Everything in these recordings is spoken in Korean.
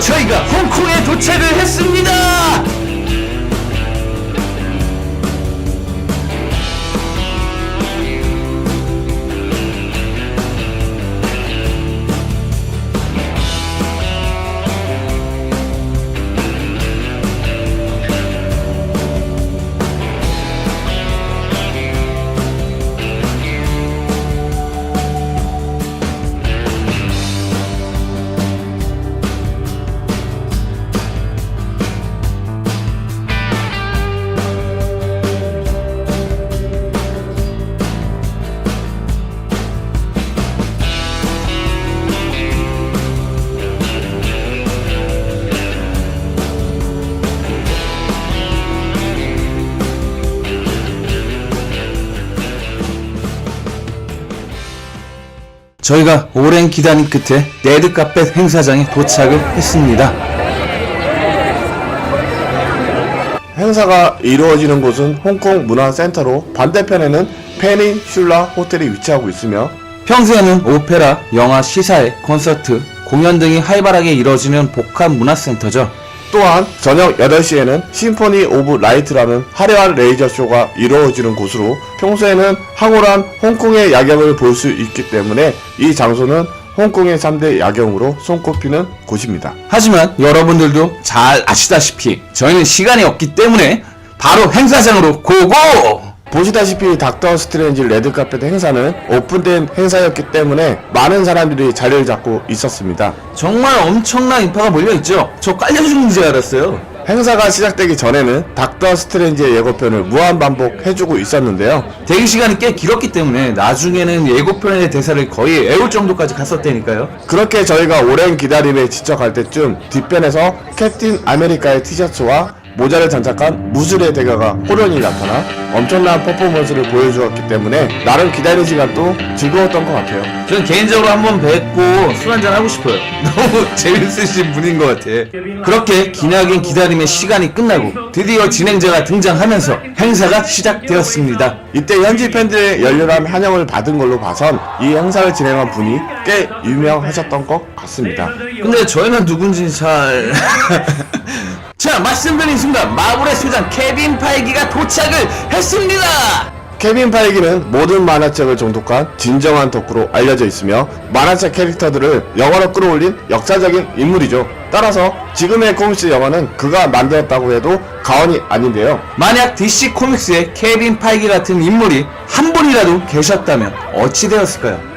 저희가 홍콩에 도착을 했습니다. 저희가 오랜 기다림 끝에 레드카펫 행사장에 도착을 했습니다. 행사가 이루어지는 곳은 홍콩 문화센터로 반대편에는 페닌 슐라 호텔이 위치하고 있으며 평소에는 오페라, 영화, 시사회, 콘서트, 공연 등이 활발하게 이루어지는 복합 문화센터죠. 또한 저녁 8시에는 심포니 오브 라이트라는 화려한 레이저 쇼가 이루어지는 곳으로 평소에는 황홀한 홍콩의 야경을 볼 수 있기 때문에 이 장소는 홍콩의 3대 야경으로 손꼽히는 곳입니다. 하지만 여러분들도 잘 아시다시피 저희는 시간이 없기 때문에 바로 행사장으로 고고! 보시다시피 닥터 스트레인지 레드카펫 행사는 오픈된 행사였기 때문에 많은 사람들이 자리를 잡고 있었습니다. 정말 엄청난 인파가 몰려있죠? 저 깔려주는 줄 알았어요. 행사가 시작되기 전에는 닥터 스트레인지의 예고편을 무한 반복해주고 있었는데요. 대기 시간이 꽤 길었기 때문에 나중에는 예고편의 대사를 거의 외울 정도까지 갔었다니까요. 그렇게 저희가 오랜 기다림에 지쳐갈 때쯤 뒷편에서 캡틴 아메리카의 티셔츠와 모자를 장착한 무술의 대가가 호련히 나타나 엄청난 퍼포먼스를 보여주었기 때문에 나름 기다리는 시간도 즐거웠던 것 같아요. 저는 개인적으로 한번 뵙고 술 한잔 하고 싶어요. 너무 재밌으신 분인 것 같아. 그렇게 기나긴 기다림의 시간이 끝나고 드디어 진행자가 등장하면서 행사가 시작되었습니다. 이때 현지 팬들의 열렬한 환영을 받은 걸로 봐선 이 행사를 진행한 분이 꽤 유명하셨던 것 같습니다. 근데 저희는 누군지 잘... 자, 말씀드린 순간 마블의 수장 케빈 파이기가 도착을 했습니다! 케빈 파이기는 모든 만화책을 정독한 진정한 덕후로 알려져 있으며 만화책 캐릭터들을 영화로 끌어올린 역사적인 인물이죠. 따라서 지금의 코믹스 영화는 그가 만들었다고 해도 과언이 아닌데요. 만약 DC 코믹스에 케빈 파이기 같은 인물이 한 분이라도 계셨다면 어찌 되었을까요?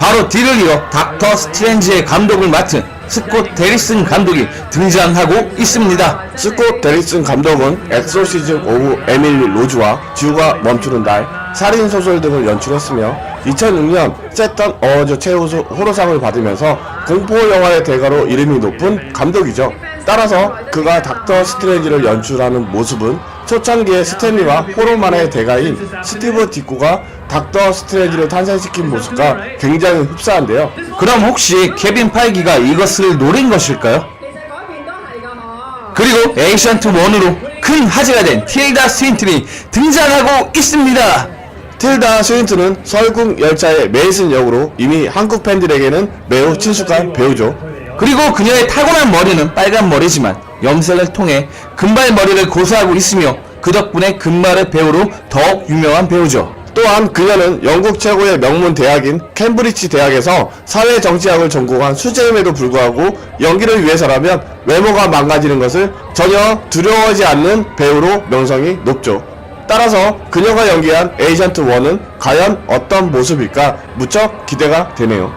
바로 뒤를 이어 닥터 스트레인지의 감독을 맡은 스콧 데리슨 감독이 등장하고 있습니다. 스콧 데리슨 감독은 엑소시즘 오브 에밀리 로즈와 듀가 멈추는 날, 살인소설 등을 연출했으며 2006년 세턴 어워즈 최우수 호러상을 받으면서 공포영화의 대가로 이름이 높은 감독이죠. 따라서 그가 닥터 스트레인지를 연출하는 모습은 초창기의 스탠리와 호러 만화의 대가인 스티브 디코가 닥터 스트레지를 탄생시킨 모습과 굉장히 흡사한데요. 그럼 혹시 케빈 파이기가 이것을 노린 것일까요? 그리고 에이션트 1으로 큰 화제가 된 틸다 스윈트이 등장하고 있습니다. 틸다 스윈트는 설국 열차의 메이슨 역으로 이미 한국 팬들에게는 매우 친숙한 배우죠. 그리고 그녀의 타고난 머리는 빨간 머리지만 염색을 통해 금발 머리를 고수하고 있으며 그 덕분에 금발의 배우로 더욱 유명한 배우죠. 또한 그녀는 영국 최고의 명문 대학인 캠브리지 대학에서 사회정치학을 전공한 수재임에도 불구하고 연기를 위해서라면 외모가 망가지는 것을 전혀 두려워하지 않는 배우로 명성이 높죠. 따라서 그녀가 연기한 에이전트 1은 과연 어떤 모습일까 무척 기대가 되네요.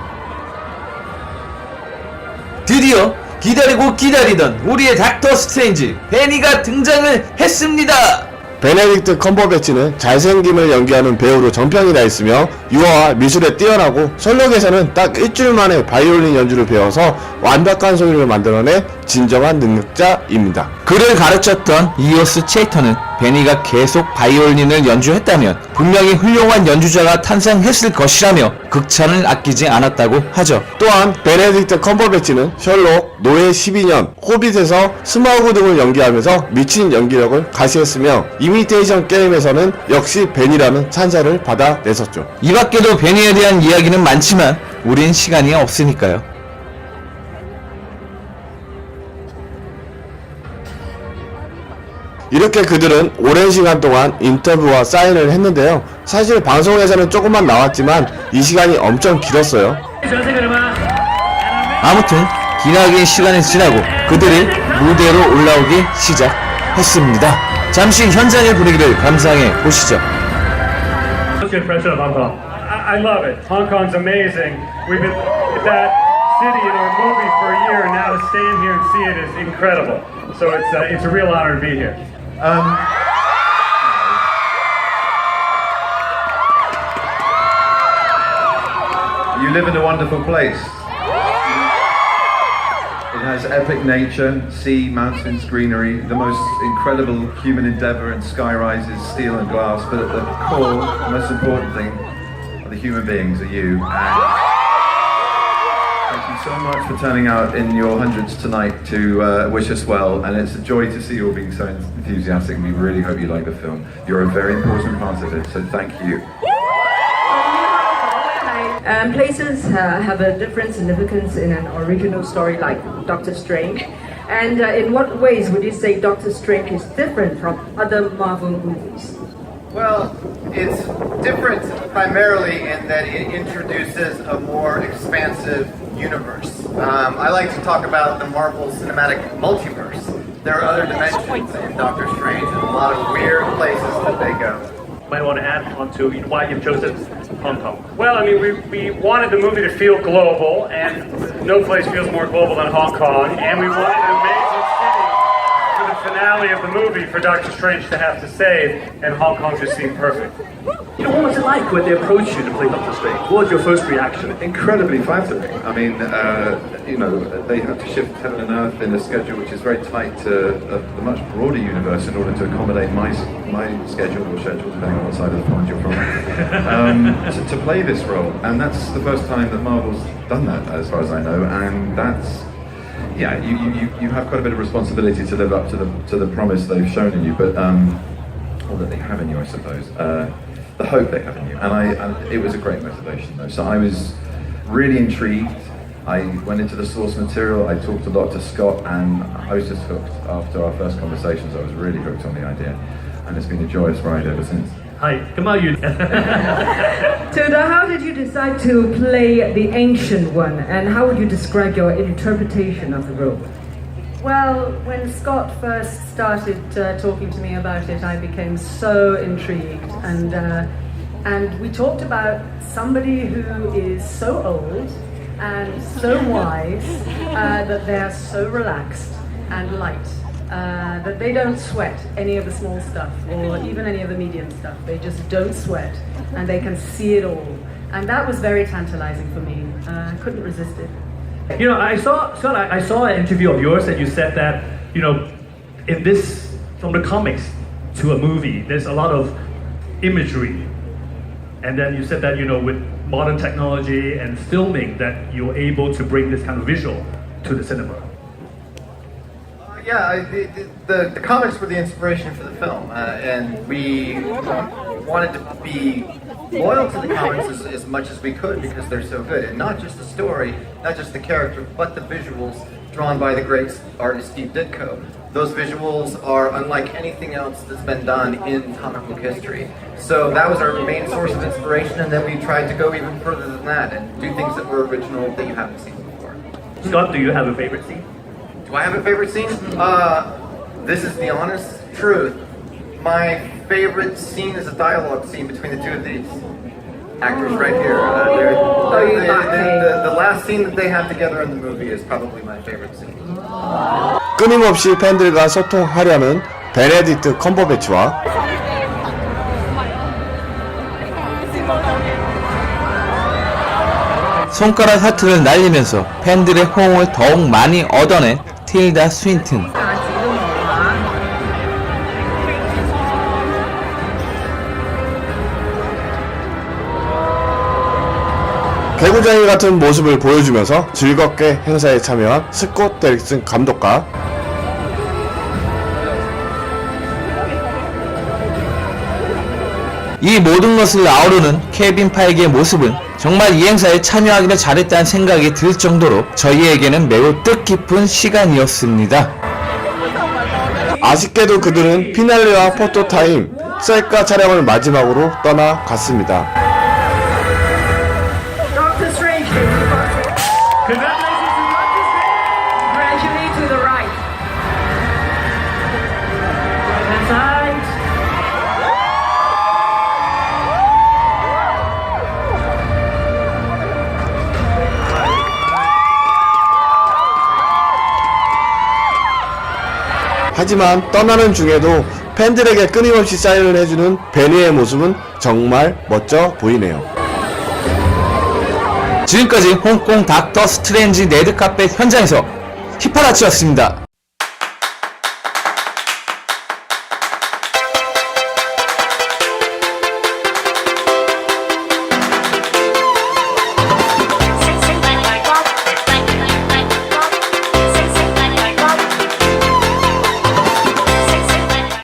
드디어 기다리고 기다리던 우리의 닥터 스트레인지 베니가 등장을 했습니다. 베네딕트 컴버배치는 잘생김을 연기하는 배우로 정평이 나 있으며 유화와 미술에 뛰어나고 설록에서는 딱 일주일 만에 바이올린 연주를 배워서 완벽한 소리를 만들어내 진정한 능력자입니다. 그를 가르쳤던 이오스 체이터는 베니가 계속 바이올린을 연주했다면 분명히 훌륭한 연주자가 탄생했을 것이라며 극찬을 아끼지 않았다고 하죠. 또한 베네딕트 컴버배치는 셜록, 노예 12년, 호빗에서 스마우그 등을 연기하면서 미친 연기력을 가시했으며 이미테이션 게임에서는 역시 벤이라는 찬사를 받아냈었죠. 이 밖에도 베니에 대한 이야기는 많지만 우린 시간이 없으니까요. 이렇게 그들은 오랜 시간 동안 인터뷰와 사인을 했는데요. 사실 방송에서는 조금만 나왔지만 이 시간이 엄청 길었어요. 아무튼 기나긴 시간이 지나고 그들이 무대로 올라오기 시작했습니다. 잠시 현장의 분위기를 감상해 보시죠. What's your impression of Hong Kong? I, I love it. Hong Kong's amazing. We've been at that city in our movie for a year, and now to stand here and see it is incredible. So it's uh, it's a real honor to be here. Um, you live in a wonderful place. It has epic nature, sea, mountains, greenery, the most incredible human endeavor and sky rises, steel and glass, but at the core, the most important thing are the human beings, are you. And you so much for turning out in your hundreds tonight to uh, wish us well, and it's a joy to see you all being so enthusiastic. We really hope you like the film. You're a very important part of it, so thank you. Um, places uh, have a different significance in an original story like Doctor Strange. And uh, in what ways would you say Doctor Strange is different from other Marvel movies? Well, it's different primarily in that it introduces a more expansive universe. Um, I like to talk about the Marvel Cinematic Multiverse. There are other dimensions in Doctor Strange and a lot of weird places that they go. Might want to add on to why you've chosen Hong Kong. Well, I mean, we, we wanted the movie to feel global, and no place feels more global than Hong Kong. And we wanted for the finale of the movie for Doctor Strange to have to save, and Hong Kong just seemed perfect. You know, what was it like when they approached you to play Doctor Strange? What was your first reaction? incredibly flattering. I mean, uh, you know, they had to shift heaven and earth in a schedule which is very tight to a, a much broader universe in order to accommodate my my schedule or schedule, depending on what side of the pond you're from, um, to, to play this role. And that's the first time that Marvel's done that, as far as I know. And that's yeah, you, you, you- have quite a bit of responsibility to live up to the to the promise they've shown in you, but um, or that they have in you, I suppose. Uh, the hope they have in you, and I, and it was a great motivation though. So I was really intrigued. I went into the source material. I talked a lot to Scott, and I was just hooked. After our first conversations, I was really hooked on the idea, and it's been a joyous ride ever since. Hi, come on, you. Tilda, how did you decide to play the Ancient One, and how would you describe your interpretation of the role? Well, when Scott first started uh, talking to me about it, I became so intrigued, and uh, and we talked about somebody who is so old and so wise uh, that they are so relaxed and light. Uh, that they don't sweat any of the small stuff or even any of the medium stuff. They just don't sweat and they can see it all. And that was very tantalizing for me. Uh, I couldn't resist it. You know, I saw Scott. I saw an interview of yours that you said that you know, in this from the comics to a movie, there's a lot of imagery, and then you said that you know with modern technology and filming that you're able to bring this kind of visual to the cinema. Yeah, the, the, the comics were the inspiration for the film, uh, and we wanted to be loyal to the comics as, as much as we could because they're so good, and not just the story, not just the character, but the visuals drawn by the great artist Steve Ditko. Those visuals are unlike anything else that's been done in comic book history. So that was our main source of inspiration, and then we tried to go even further than that and do things that were original that you haven't seen before. Scott, do you have a favorite scene? Do I have a favorite scene? Uh, this is the honest truth. My favorite scene is a dialogue scene between the two of these actors right here. Uh, they're- the, the, the, the last scene that they have together in the movie is probably my favorite scene. 끊임없이 팬들과 소통하려는 베네딕트 컴버배치와 손가락 하트를 날리면서 팬들의 호응을 더욱 많이 얻어낸 틸다 스윈튼. 개구쟁이 같은 모습을 보여주면서 즐겁게 행사에 참여한 스콧 데릭슨 감독과 이 모든 것을 아우르는 케빈 파이기의 모습은 정말 이 행사에 참여하기를 잘했다는 생각이 들 정도로 저희에게는 매우 뜻깊은 시간이었습니다. 아쉽게도 그들은 피날레와 포토타임, 셀카 촬영을 마지막으로 떠나갔습니다. 하지만 떠나는 중에도 팬들에게 끊임없이 사인을 해주는 베니의 모습은 정말 멋져 보이네요. 지금까지 홍콩 닥터 스트레인지 레드카펫 현장에서 히파라치였습니다.